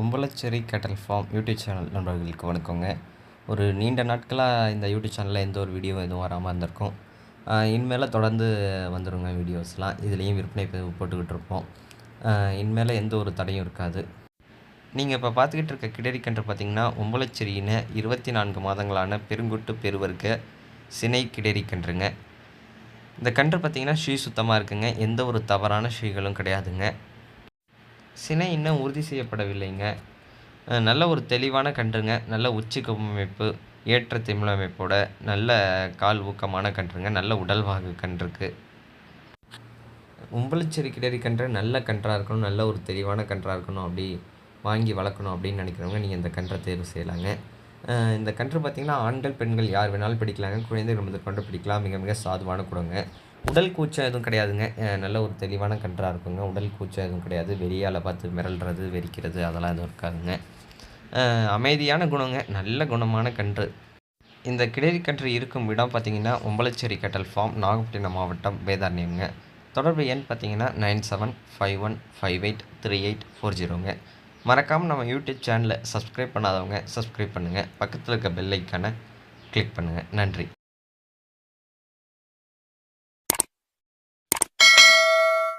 ஒம்பலச்சேரி கேட்டல் form YouTube channel நண்பர்களுக்கு வணக்கங்க. ஒரு நீண்ட நாட்களாக இந்த யூடியூப் சேனலில் எந்த ஒரு வீடியோ எதுவும் வராமல் இருந்திருக்கும். இனிமேல் தொடர்ந்து வந்துடுங்க வீடியோஸ்லாம். இதுலேயும் விற்பனை போட்டுக்கிட்டு இருப்போம். இனிமேல் எந்த ஒரு தடையும் இருக்காது. நீங்கள் இப்போ பார்த்துக்கிட்டு இருக்க கிடரி கன்று பார்த்தீங்கன்னா ஒம்பலச்சேரியின இருபத்தி நான்கு மாதங்களான பெருங்குட்டு பெருவர்க்க சினை கிடரி கன்றுங்க. இந்த கன்று பார்த்தீங்கன்னா ஷீ சுத்தமாக இருக்குங்க. எந்த ஒரு தவறான ஷீகளும் கிடையாதுங்க. சினை இன்னும் உறுதி செய்யப்படவில்லைங்க. நல்ல ஒரு தெளிவான கன்றுங்க நல்ல உச்சி அமைப்பு ஏற்ற திமிழ் அமைப்போட நல்ல கால் ஊக்கமான கன்றுங்க நல்ல உடல்வாகு கன்றுக்கு. உம்பளச்சேரி கிடரி கன்று நல்ல கன்றாக இருக்கணும் நல்ல ஒரு தெளிவான கன்றாக இருக்கணும் அப்படி வாங்கி வளர்க்கணும் அப்படின்னு நினைக்கிறவங்க நீங்கள் இந்த கன்றை தேர்வு செய்யலாங்க. இந்த கன்று பார்த்திங்கன்னா ஆண்கள் பெண்கள் யார் வேணாலும் பிடிக்கலாங்க. குழந்தைகள் முதல் கொண்டு பிடிக்கலாம். மிக மிக சாதுவான குடங்க. உடல் கூச்சம் எதுவும் கிடையாதுங்க. நல்ல ஒரு தெளிவான கன்றாக இருக்குங்க. உடல் கூச்சம் எதுவும் கிடையாது. வெறியால் பார்த்து மிரள்றது வெறிக்கிறது அதெல்லாம் எதுவும் இருக்காதுங்க. அமைதியான குணங்க. நல்ல குணமான கன்று. இந்த கிளரி கன்று இருக்கும் இடம் பார்த்தீங்கன்னா ஒம்பலச்சேரி கட்டல் ஃபார்ம் நாகப்பட்டினம் மாவட்டம் வேதாரண்யம்ங்க. தொடர்பு எண் பார்த்தீங்கன்னா nine seven five one five eight three eight four ஜீரோங்க. மறக்காமல் நம்ம யூடியூப் சேனலை சப்ஸ்கிரைப் பண்ணாதவங்க சப்ஸ்கிரைப் பண்ணுங்கள் பக்கத்தில் இருக்க பெல் ஐக்கானை கிளிக் பண்ணுங்கள் நன்றி.